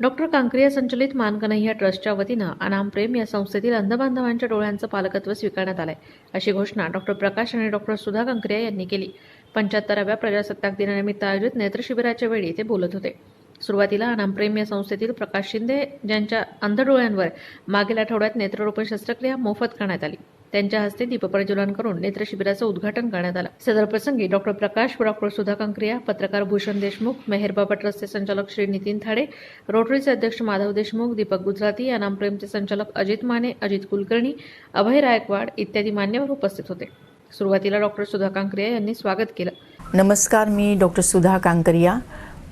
Doctor Kankriya संचलित मानकनह्या ट्रस्टच्या वतीनं अनाम प्रेम या संस्थेतील अंधबांधवांच्या डोळ्यांचं पालकत्व स्वीकारण्यात आलंय. अशी घोषणा डॉक्टर प्रकाश आणि डॉक्टर सुधा कांक्रिया यांनी केली. पंच्याहत्तराव्या प्रजासत्ताक दिनानिमित्त आयोजित नेत्रशिबिराच्या वेळी ते बोलत होते. सुरुवातीला अनाम प्रेम या संस्थेतील प्रकाश शिंदे ज्यांच्या अंध डोळ्यांवर मागील आठवड्यात नेत्ररोपण शस्त्रक्रिया मोफत करण्यात आली. त्यांच्या हस्ते दीपप्रज्वलन करून नेत्र शिबिराचं उद्घाटन करण्यात आलं. सदर प्रसंगी डॉक्टर प्रकाश व डॉक्टर सुधा कंक्रिया पत्रकार भूषण देशमुख मेहरबाबा ट्रस्टचे संचालक श्री नितीन थाडे रोटरीचे अध्यक्ष माधव देशमुख दीपक गुजराती या नामप्रेमचे संचालक अजित माने अजित कुलकर्णी अभय रायकवाड इत्यादी मान्यवर उपस्थित होते. सुरुवातीला डॉक्टर सुधा कांकरिया यांनी स्वागत केलं. नमस्कार मी डॉक्टर सुधा कांकरिया.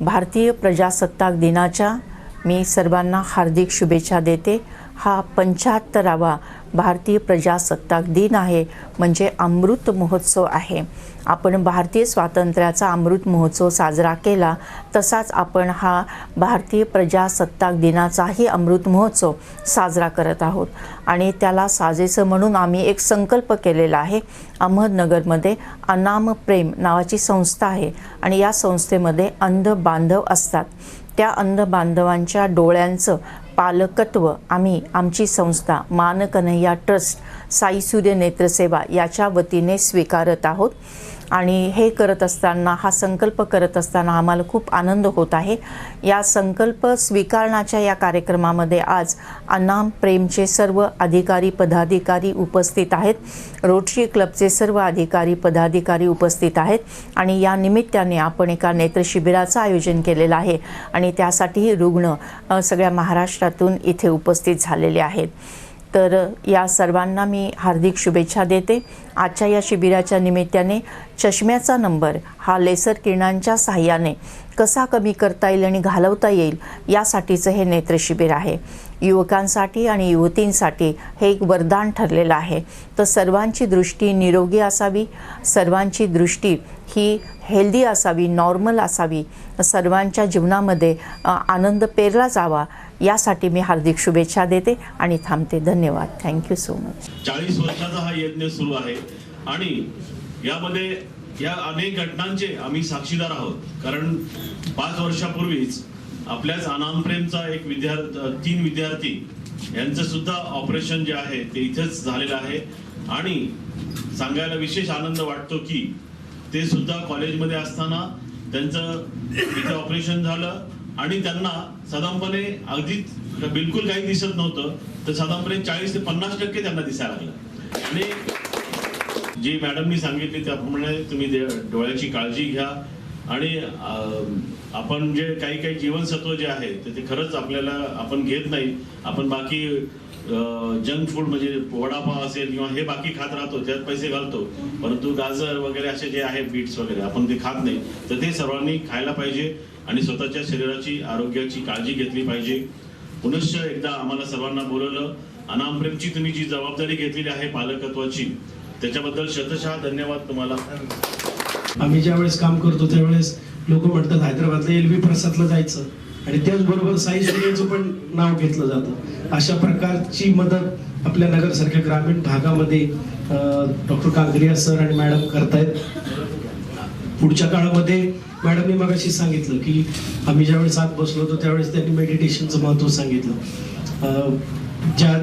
भारतीय प्रजासत्ताक दिनाच्या मी सर्वांना हार्दिक शुभेच्छा देते. हा पंच्याहत्तरावा भारतीय प्रजासत्ताक दिन आहे म्हणजे अमृत महोत्सव आहे. आपण भारतीय स्वातंत्र्याचा अमृत महोत्सव साजरा केला तसाच आपण हा भारतीय प्रजासत्ताक दिनाचाही अमृत महोत्सव साजरा करत आहोत. आणि त्याला साजेसं म्हणून आम्ही एक संकल्प केलेला आहे. अहमदनगरमध्ये अनाम प्रेम नावाची संस्था आहे आणि या संस्थेमध्ये अंध बांधव असतात. त्या अंध बांधवांच्या डोळ्यांचं पालकत्व आम्ही आमची संस्था मानकन्हैया ट्रस्ट साई सूर्य नेत्रसेवा याच्या वतीने स्वीकारत आहोत. आणि हे करत असताना हा संकल्प करत असताना आम्हाला खूप आनंद होत आहे. या संकल्प स्वीकारण्याच्या या कार्यक्रमामध्ये आज अनाम प्रेमचे सर्व अधिकारी पदाधिकारी उपस्थित आहेत. रोटरी क्लबचे सर्व अधिकारी पदाधिकारी उपस्थित आहेत. आणि या निमित्ताने आपण एका नेत्रशिबिराचं आयोजन केलेलं आहे. आणि त्यासाठीही रुग्ण सगळ्या महाराष्ट्रातून इथे उपस्थित झालेले आहेत. तर या सर्वांना मी हार्दिक शुभेच्छा देते. आजच्या या शिबिराच्या निमित्ताने चष्म्याचा नंबर हा लेसर किरणांच्या सहाय्याने कसा कमी करता येईल आणि घालवता येईल यासाठीचं हे नेत्रशिबिर आहे. युवकांसाठी आणि युवतींसाठी हे एक वरदान ठरलेलं आहे. तर सर्वांची दृष्टी निरोगी असावी सर्वांची दृष्टी ही हेल्दी असावी नॉर्मल असावी सर्वांच्या जीवनामध्ये आनंद पेरला जावा यासाठी मी हार्दिक शुभेच्छा देते आणि थांबते. धन्यवाद. Thank you so much. चाळीस वर्षाचा हा यज्ञ सुरू आहे आणि यामध्ये या अनेक घटनांचे आम्ही साक्षीदार आहोत. कारण पाच वर्षापूर्वीच आपल्याच अनामप्रेमचा एक विद्यार्थी तीन विद्यार्थी यांचं सुद्धा ऑपरेशन जे आहे ते इथेच झालेलं आहे. आणि सांगायला विशेष आनंद वाटतो की ते सुद्धा कॉलेजमध्ये असताना त्यांचं इथे ऑपरेशन झालं. आणि त्यांना साधारणपणे अगदीच बिलकुल काही दिसत नव्हतं. तर साधारणपणे चाळीस ते पन्नास टक्के त्यांना दिसायला लागलं. आणि जी मॅडमनी सांगितली त्याप्रमाणे तुम्ही डोळ्याची काळजी घ्या. आणि आपण जे काही काही जीवनसत्व जे आहे ते ते खरंच आपल्याला आपण घेत नाही. आपण बाकी जंक फूड म्हणजे वडापाव असेल किंवा हे बाकी खात राहतो त्यात पैसे घालतो. परंतु गाजर वगैरे असे जे आहे बीट्स वगैरे आपण ते खात नाही. तर ते सर्वांनी खायला पाहिजे आणि स्वतःच्या शरीराची आरोग्याची काळजी घेतली पाहिजे. पुनश्च एकदा आम्हाला सर्वांना बोलवलं अनामप्रेमची तुम्ही जी जबाबदारी घेतलेली आहे पालकत्वाची त्याच्याबद्दल शतशः धन्यवाद तुम्हाला. आम्ही ज्यावेळेस काम करतो त्यावेळेस लोक म्हणतात हैदराबादला एल. बी. प्रसादला जायचं. आणि त्याचबरोबर साई सुनेचं पण नाव घेतलं जातं. अशा प्रकारची मदत आपल्या नगरसारख्या ग्रामीण भागामध्ये डॉक्टर कांगरिया सर आणि मॅडम करतायत. पुढच्या काळामध्ये मॅडमनी मगाशी सांगितलं की आम्ही ज्यावेळेस आत बसलो होतो त्यावेळेस त्यांनी मेडिटेशनचं महत्त्व सांगितलं. ज्या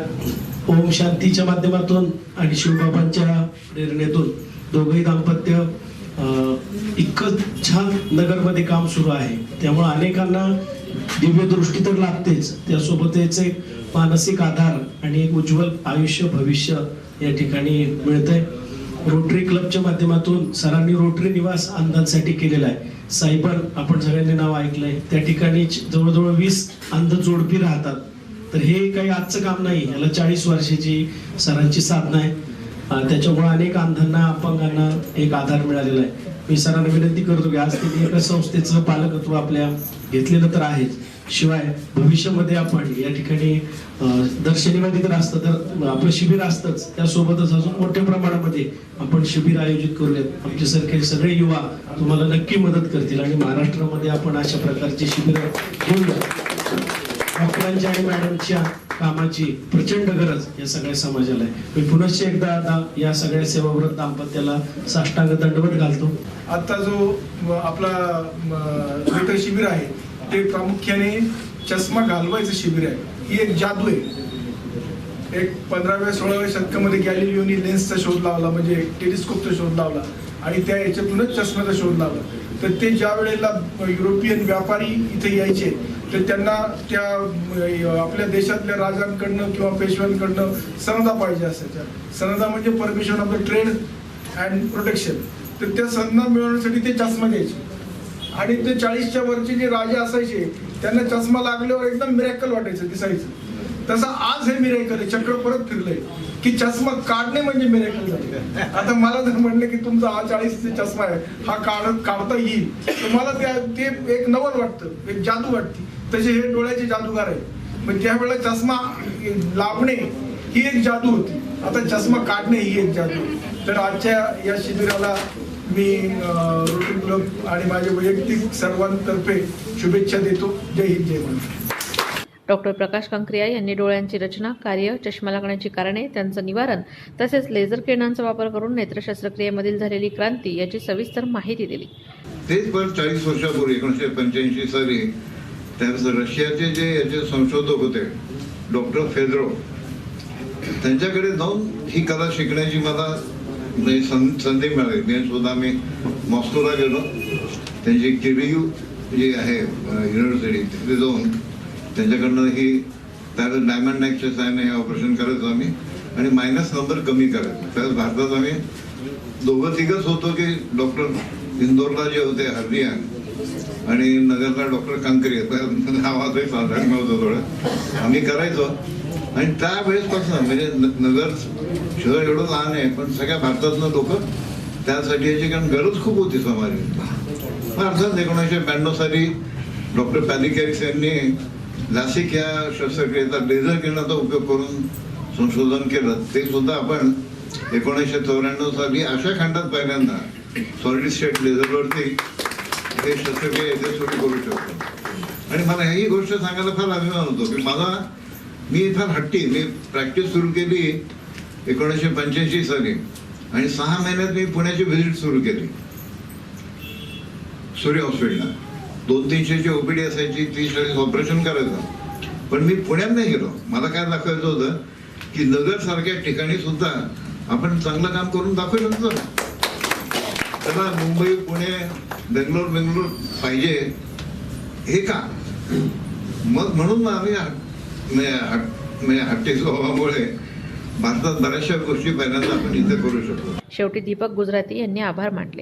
ओम शांतीच्या माध्यमातून आणि शिवबाबांच्या प्रेरणेतून दोघंही दाम्पत्य इतकं छान नगरमध्ये काम सुरू आहे. त्यामुळे अनेकांना दिव्य दृष्टी तर लागतेच. त्यासोबतच एक मानसिक आधार आणि एक उज्ज्वल आयुष्य भविष्य या ठिकाणी मिळतंय. रोटरी क्लबच्या माध्यमातून सरांनी रोटरी निवास अंधांसाठी केलेला आहे. सायबर आपण सगळ्यांनी नाव ऐकलंय. त्या ठिकाणी जवळजवळ वीस अंध जोडपी राहतात. तर हे काही आजचं काम नाही. याला चाळीस वर्षाची सरांची साधना आहे. त्याच्यामुळे अनेक अंधांना अपंगांना एक आधार मिळालेला आहे. मी सरांना विनंती करतो की आज त्यांनी एका संस्थेचं पालकत्व आपल्या घेतलेलं तर आहेच. शिवाय भविष्यामध्ये आपण या ठिकाणी दर शनिवारी तर असतं तर आपलं शिबिर असतंच. त्यासोबतच अजून मोठ्या प्रमाणामध्ये आपण शिबिर आयोजित करूयात. आमचे सारखे सगळे युवा तुम्हाला नक्की मदत करतील आणि महाराष्ट्रामध्ये आपण अशा प्रकारचे शिबिर घेऊया डॉक्टरांची आणि मॅडमच्या कामाची प्रचंड गरज या सगळ्या समाजाला आहे. मी पुनश्च एकदा आता या सगळ्या सेवाव्रत दाम्पत्याला साष्टांग दंडवत घालतो. आता जो आपला शिबिर आहे ते प्रामुख्याने चष्मा घालवायचं शिबिर आहे. ही एक जादू आहे. एक पंधराव्या सोळाव्या शतकामध्ये गॅलिलिओनी लेन्सचा शोध लावला म्हणजे टेलिस्कोपचा शोध लावला आणि त्या याच्यातूनच चष्म्याचा शोध लावला. तर ते ज्या वेळेला युरोपियन व्यापारी इथे यायचे तर त्यांना त्या आपल्या देशातल्या राजांकडनं किंवा पेशव्यांकडनं सनदा पाहिजे असायच्या. सनदा म्हणजे permission of the trade and protection. तर त्या सनदा मिळवण्यासाठी ते चष्मा घ्यायचे. आणि ते चाळीसच्या वरचे जे राजे असायचे त्यांना चष्मा लागल्यावर एकदम मिरॅकल वाटायचं दिसायचं. तसा आज हे मिरेकल आहे चक्र परत फिरलंय. की चष्मा काढणे म्हणजे मिरेकल झाले. आता मला जर म्हणलं की तुमचा हा चाळीस चष्मा आहे हा काढ काढता येईल. तर मला त्या ते एक नवल वाटतं एक जादू वाटते. तसे हे डोळ्याचे जादूगार आहे पण त्यावेळेला चष्मा लाभणे ही एक जादू होती. आता चष्मा काढणे ही एक जादू. तर आजच्या या शिबिराला मी अं, रोटरी क्लब आणि माझे वैयक्तिक सर्वांतर्फे शुभेच्छा देतो. जय हिंद जय महाराष्ट्र. डॉक्टर प्रकाश कंक्रिया यांनी डोळ्यांची रचना कार्य चष्मा लागण्याची कारणे त्यांचं निवारण तसेच लेझर किरणांचा वापर करून नेत्रशस्त्रक्रियेमधील झालेली क्रांती याची सविस्तर माहिती दिली. तेच पण चाळीस वर्षापूर्वी एकोणीसशे पंच्याऐंशी साली त्या रशियाचे जे याचे संशोधक होते डॉक्टर फेद्रो त्यांच्याकडे जाऊन ही कला शिकण्याची मला म्हणजे सं- संधी मिळाली. मी सुद्धा मी मॉस्कोला गेलो. त्यांची किरियू जी आहे युनिव्हर्सिटी तिथे जाऊन त्यांच्याकडनं ही त्यावेळेस डायमंड नेकच्या साहाय्याने हे ऑपरेशन करायचो आम्ही. आणि मायनस नंबर कमी करायचो. त्यावेळेस भारतात आम्ही दोघं तिघंच होतो की डॉक्टर इंदोरला जे होते हर्दियान आणि नगरला डॉक्टर कांकरे. नावाचंही साधारण नव्हतं थोडं. आम्ही करायचो. आणि त्यावेळेसपासून म्हणजे नगर शहर एवढं लहान आहे पण सगळ्या भारतातनं लोक त्यासाठी याची कारण गरज खूप होती समाजात मग अर्थात एकोणीसशे ब्याण्णव साली डॉक्टर पॅलिकॅरिस यांनी नाशिक या शस्त्रक्रियेचा लेझर किरणाचा उपयोग करून संशोधन केलं ते सुद्धा आपण एकोणीसशे चौऱ्याण्णव साली अशा खंडात पहिल्यांदा सॉलिड स्टेट लेझरवरती हे शस्त्रक्रिया येथे सुरू करू शकतो. आणि मला ही गोष्ट सांगायला फार अभिमान होतो की मला मी फार हट्टी मी प्रॅक्टिस सुरू केली एकोणीसशे पंच्याऐंशी साली आणि सहा महिन्यात मी पुण्याची व्हिजिट सुरू केली. सूर्य हॉस्पिटलला दोन तीनशेची ओपीडी असायची तीस चाळीस ऑपरेशन करायचं. पण मी पुण्यात नाही गेलो. मला काय दाखवायचं होतं की नगर सारख्या ठिकाणी सुद्धा आपण चांगलं काम करून दाखवू शकतो. त्याला मुंबई पुणे बेंगलोर बेंगलोर पाहिजे. हे का? मग म्हणून मग आम्ही म्हणजे, म्हणजे हट्टी स्वभावामुळे भारतात बऱ्याचशा गोष्टी पहिल्यांदा आपण इथे करू शकतो. शेवटी दीपक गुजराती यांनी आभार मानले.